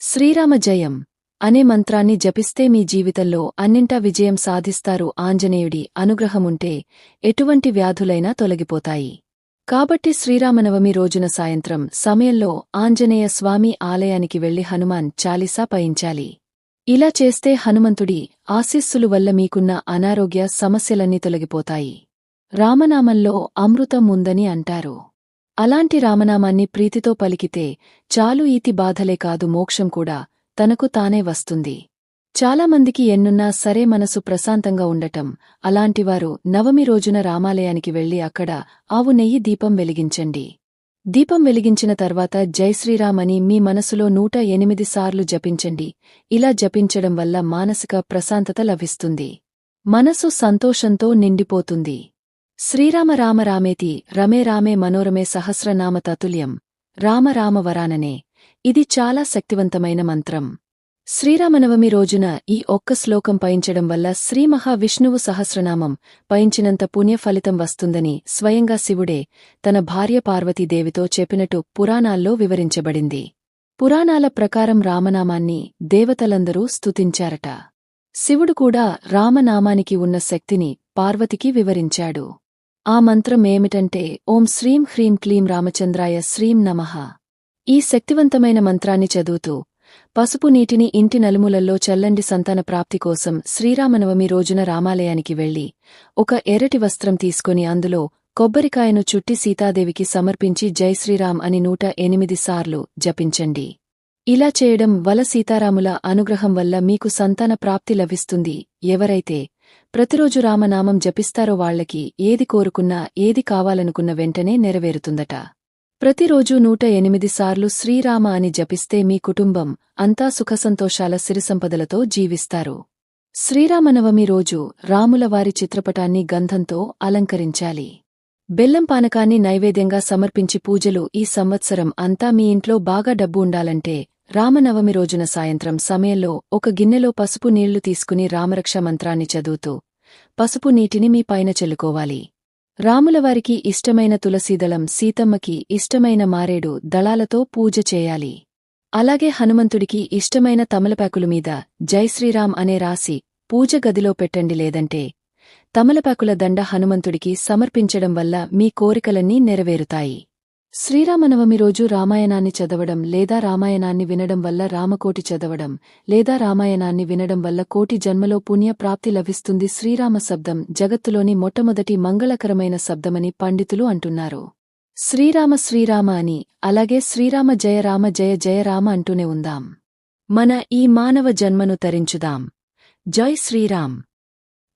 శ్రీరామ జయం అనే మంత్రాన్ని జపిస్తే మీ జీవితంలో అన్నింటా విజయం సాధిస్తారు ఆంజనేయుడి అనుగ్రహముంటే ఎటువంటి వ్యాధులైనా తొలగిపోతాయి. కాబట్టి శ్రీరామనవమి రోజున సాయంత్రం సమయంలో ఆంజనేయ స్వామి ఆలయానికి వెళ్ళి హనుమాన్ చాలీసా పయించాలి. ఇలా చేస్తే హనుమంతుడి ఆశీస్సులు వల్ల మీకున్న అనారోగ్య సమస్యలన్నీ తొలగిపోతాయి. రామనామంలో అమృతం ఉందని అంటారు. అలాంటి రామనామాన్ని ప్రీతితో పలికితే చాలు ఈతి బాధలే కాదు మోక్షం కూడా తనకు తానే వస్తుంది. చాలామందికి ఎన్నున్నా సరే మనసు ప్రశాంతంగా ఉండటం అలాంటివారు నవమి రోజున రామాలయానికి వెళ్ళి అక్కడ ఆవు నెయ్యి దీపం వెలిగించండి. దీపం వెలిగించిన తర్వాత జై మీ మనసులో నూట ఎనిమిది సార్లు జపించండి. ఇలా జపించడం వల్ల మానసిక ప్రశాంతత లభిస్తుంది. మనసు సంతోషంతో నిండిపోతుంది. శ్రీరామ రామ రామేతి రమే రామే మనోరమే సహస్రనామ తతుల్యం రామ రామ వరాననే. ఇది చాలా శక్తివంతమైన మంత్రం. శ్రీరామనవమి రోజున ఈ ఒక్క శ్లోకం పయించడం వల్ల శ్రీ మహావిష్ణువు సహస్రనామం పయించినంత పుణ్యఫలితం వస్తుందని స్వయంగా శివుడే తన భార్య పార్వతీదేవితో చెప్పినట్టు పురాణాల్లో వివరించబడింది. పురాణాల ప్రకారం రామనామాన్ని దేవతలందరూ స్తుతించారట. శివుడు కూడా రామనామానికి ఉన్న శక్తిని పార్వతికి వివరించాడు. ఆ మంత్రం ఏమిటంటే ఓం శ్రీం హ్రీం క్లీం రామచంద్రాయ శ్రీం నమః. ఈ శక్తివంతమైన మంత్రాన్ని చదువుతూ పసుపు నీటిని ఇంటి నలుములల్లో చల్లండి సంతాన ప్రాప్తి కోసం శ్రీరామనవమి రోజున రామాలయానికి వెళ్ళి ఒక ఎర్రటి వస్త్రం తీసుకుని అందులో కొబ్బరికాయను చుట్టి సీతాదేవికి సమర్పించి జై శ్రీరామ్ అని నూట ఎనిమిది సార్లు జపించండి. ఇలా చేయడం వల సీతారాముల అనుగ్రహం వల్ల మీకు సంతాన ప్రాప్తి లభిస్తుంది. ఎవరైతే ప్రతిరోజు రామనామం జపిస్తారో వాళ్ళకి ఏది కోరుకున్నా ఏది కావాలనుకున్న వెంటనే నెరవేరుతుందట. ప్రతిరోజూ నూట ఎనిమిది సార్లు శ్రీరామ అని జపిస్తే మీ కుటుంబం అంతా సుఖసంతోషాల సిరిసంపదలతో జీవిస్తారు. శ్రీరామనవమి రోజు రాములవారి చిత్రపటాన్ని గంధంతో అలంకరించాలి. బెల్లం పానకాన్ని నైవేద్యంగా సమర్పించి పూజలు ఈ సంవత్సరం అంతా మీ ఇంట్లో బాగా డబ్బు ఉండాలంటే రామనవమి రోజున సాయంత్రం సమయంలో ఒక గిన్నెలో పసుపు నీళ్ళు తీసుకుని రామరక్ష మంత్రాన్ని చదువుతూ పసుపు నీటిని మీ పైన చెల్లుకోవాలి. రాములవారికి ఇష్టమైన తులసీదళం సీతమ్మకి ఇష్టమైన మారేడు దళాలతో పూజ చేయాలి. అలాగే హనుమంతుడికి ఇష్టమైన తమలపాకులు మీద జైశ్రీరామ్ అనే రాసి పూజ గదిలో పెట్టండి లేదంటే తమలపాకుల దండ హనుమంతుడికి సమర్పించడం వల్ల మీ కోరికలన్నీ నెరవేరుతాయి. శ్రీరామనవమి రోజు రామాయణాన్ని చదవడం లేదా రామాయణాన్ని వినడం వల్ల రామకోటి చదవడం లేదా రామాయణాన్ని వినడం వల్ల కోటి జన్మలో పుణ్య ప్రాప్తి లభిస్తుంది శ్రీరామ శబ్దం జగత్తులోని మొట్టమొదటి మంగళకరమైన శబ్దమని పండితులు అంటున్నారు. శ్రీరామ శ్రీరామ అని అలాగే శ్రీరామ జయ రామ జయ జయ రామ అంటూనే ఉందాం. మన ఈ మానవ జన్మను తరించుదాం. జై శ్రీరామ్.